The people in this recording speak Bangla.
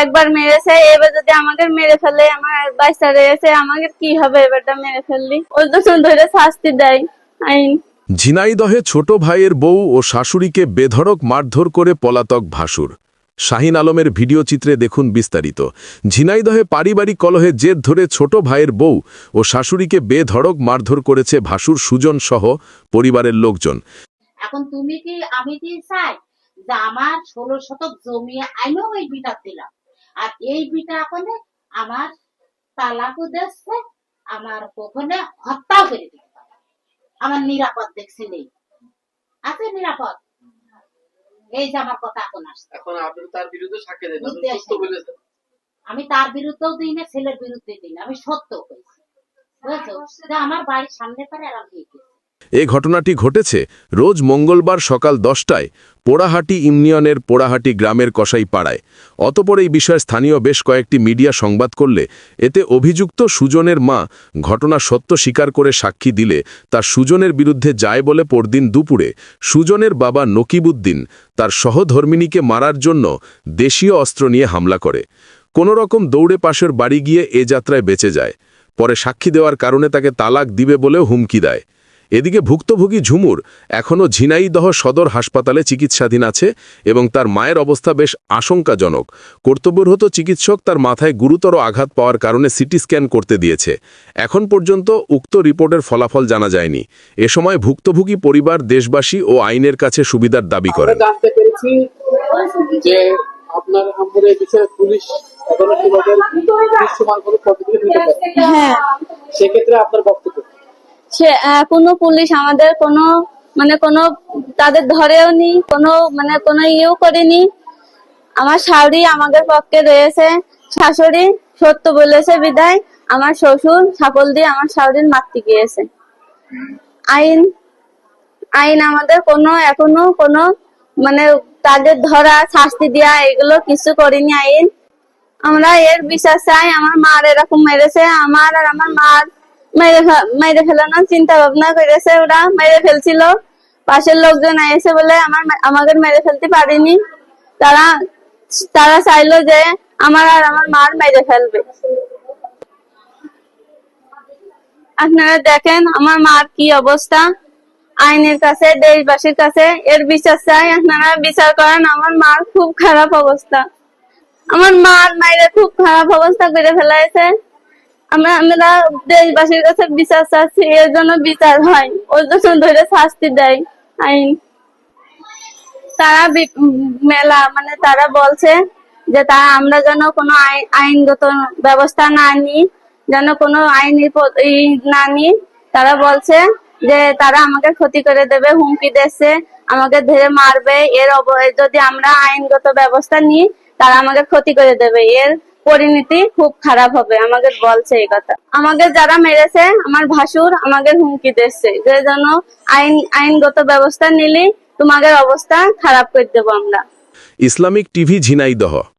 একবার মেরেছে এবার যদি আমাকে মেরে ফেলে আমার বাচ্চা রয়েছে আমাকে কি হবে এবারটা মেরে ফেললি? ওই তো ধরে শাস্তি দেয় আইন। ঝিনাইদহে ছোট ভাইয়ের বউ ও শাশুড়িকে বেধড়ক মারধর করে পলাতক ভাসুর। শাহিন আলমের ভিডিও চিত্রে দেখুন বিস্তারিত। ঝিনাইদহে পারিবারিক কলহে জেদ ধরে ছোট ভাইয়ের বউ ও শাশুড়িকে বেধড়ক মারধর করেছে ভাসুর সুজন সহ পরিবারের লোকজন। এখন তুমি কি আমি কি চাই যে আমার ষোলো শতক জমি আইনও ওই বিটা দিলাম? আর এই বিটা এখন আমার তালাকও দেখছে আমার কখনো হত্যাও করে দিতে পারে আমার নিরাপদ দেখছে নেই। আছে নিরাপদ। এই যে আমার কথা এখন আসছে। এখন আপনি তার বিরুদ্ধে সাক্ষী দেন আপনি সত্য বলেছেন। আমি তার বিরুদ্ধেও দিই না ছেলের বিরুদ্ধে দিই না আমি সত্য কইছি। বুঝেছ? আমার বাড়ির সামনে এরম হয়ে গেছে। এ ঘটনাটি ঘটেছে রোজ মঙ্গলবার সকাল দশটায় পোড়াহাটি ইউনিয়নের পোড়াহাটি গ্রামের কসাই পাড়ায় অতপর এই বিষয়ে স্থানীয় বেশ কয়েকটি মিডিয়া সংবাদ করলে এতে অভিযুক্ত সুজনের মা ঘটনা সত্য স্বীকার করে সাক্ষী দিলে তার সুজনের বিরুদ্ধে যায় বলে পরদিন দুপুরে সুজনের বাবা নকিবুদ্দিন তার সহধর্মিনীকে মারার জন্য দেশীয় অস্ত্র নিয়ে হামলা করে। কোনো রকম দৌড়ে পাশের বাড়ি গিয়ে এ যাত্রায় বেঁচে যায়। পরে সাক্ষী দেওয়ার কারণে তাকে তালাক দিবে বলেও হুমকি দেয়। এদিকে ভুক্তভোগী ঝুমুর এখনও ঝিনাইদহ সদর হাসপাতালে চিকিৎসাধীন আছে এবং তার মায়ের অবস্থা বেশ আশঙ্কাজনক। কর্তব্যরত চিকিৎসক তার মাথায় গুরুতর আঘাত পাওয়ার কারণে সিটি স্ক্যান করতে দিয়েছে। এখন পর্যন্ত উক্ত রিপোর্টের ফলাফল জানা যায়নি। এ সময় ভুক্তভোগী পরিবার দেশবাসী ও আইনের কাছে সুবিধার দাবি করেন। যে আপনার আমাদের বিষয়ে পুলিশ এখনও কীভাবে দৃশ্যমান কোনো পদক্ষেপ নিতে পারে হ্যাঁ। সেক্ষেত্রে আপনার বক্তব্য সে কোনো পুলিশ আমাদের কোনো মানে কোনো তাদের ধরেও নি, কোনো মানে কোনো ইয়েও করেনি। আমার শাশুড়ি আমাদের পক্ষে রয়েছে। শাশুড়ি সত্য বলেছে বিদায় আমার শ্বশুর সাকল দিয়ে আমার শাশুড়ির মারতে গিয়েছে। আইন আইন আমাদের কোনো, এখনও কোনো মানে তাদের ধরা, শাস্তি দেওয়া এগুলো কিছু করেনি আইন। আমরা এর বিশ্বাস চাই, আমার মার এরকম মেরেছে, আমার আর আমার মার মেরে ফেলানোর চিন্তা ভাবনা করেছে ওরা মেরে ফেলছিল। পাশের লোকজন এসে বলে আমার আমাকে মেরে ফেলতে পারেনি। তারা তারা চাইলো যে আমার আর আমার মার মেরে ফেলবে। আপনারা দেখেন আমার মার কি অবস্থা। আইনের কাছে, দেশবাসীর কাছে এর বিচার চাই। আপনারা বিচার করেন, আমার মার খুব খারাপ অবস্থা। আমার মার মায়ের খুব খারাপ অবস্থা করে ফেলাইছে। আমরা আমরা দেশবাসীর কাছে বিচার চাচ্ছি, এর জন্য বিচার হয়। ওর জন্য ধরে শাস্তি দেয় আইন। তারা মেলা মানে তারা বলছে যে তারা, আমরা যেন কোনো আইন- আইনগত ব্যবস্থা না নিই, যেন কোনো আইনি না নিই। তারা বলছে যে তারা আমাকে ক্ষতি করে দেবে, হুমকি দিচ্ছে আমাকে ধরে মারবে। এর যদি আমরা আইনগত ব্যবস্থা নিই, তারা আমাকে ক্ষতি করে দেবে। এর পরিণতি খুব খারাপ হবে। আমাকে বলছে এই কথা। আমাকে যারা মেরেছে, আমার ভাসুর আমাকে হুমকি দিচ্ছে। যে যেন আইন, আইনগত ব্যবস্থা নিলে তোমাদের অবস্থা খারাপ করে দেবো আমরা। Islamic TV Jhenaidah.